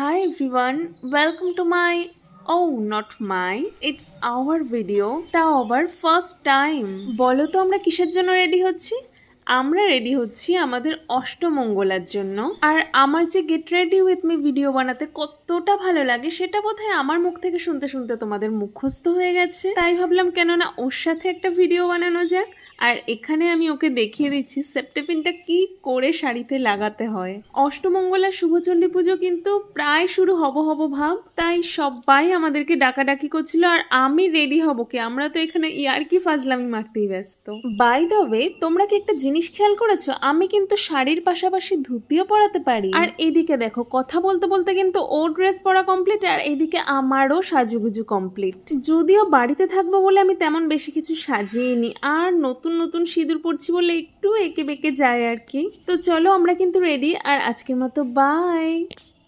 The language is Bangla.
Hi everyone, welcome to my oh not my it's our video. তাও আবার ফার্স্ট টাইম বলো তো আমরা কিসের জন্য রেডি হচ্ছি? আমরা রেডি হচ্ছি আমাদের অষ্টমঙ্গলার জন্য। আর আমার যে get ready with me video বানাতে কতটা ভালো লাগে সেটা বোধহয় আমার মুখ থেকে শুনতে শুনতে তোমাদের মুখস্থ হয়ে গেছে। তাই ভাবলাম কেননা ওর সাথে একটা ভিডিও বানানো যাক। আর এখানে আমি ওকে দেখিয়ে দিচ্ছি, সেপ্টেপিনটা কি করে শাড়িতে লাগাতে হয়। অষ্টমঙ্গলা শুভচণ্ডী পুজো কিন্তু প্রায় শুরু হব হব ভাব, তাই সবাই আমাদেরকে ডাকাডাকি করছিল আর আমি রেডি হব কি, আমরা তো এখানে ইয়ার্কি ফাজলামি মারতেই ব্যস্ত। বাই দ্য ওয়ে তোমরা কি একটা জিনিস খেয়াল করেছ? আমি কিন্তু শাড়ির পাশাপাশি ধুতিও পরাতে পারি। আর এদিকে দেখো, কথা বলতে বলতে কিন্তু ও ড্রেস পরা কমপ্লিট আর এদিকে আমারও সাজুগুজু কমপ্লিট যদিও বাড়িতে থাকব বলে আমি তেমন বেশি কিছু সাজিয়ে নি, আর নতুন নতুন নতুন সিঁদুর পড়ছি বলে একটু এঁকে বেঁকে যায় আর কি। তো চলো আমরা কিন্তু রেডি আর আজকের মতো বাই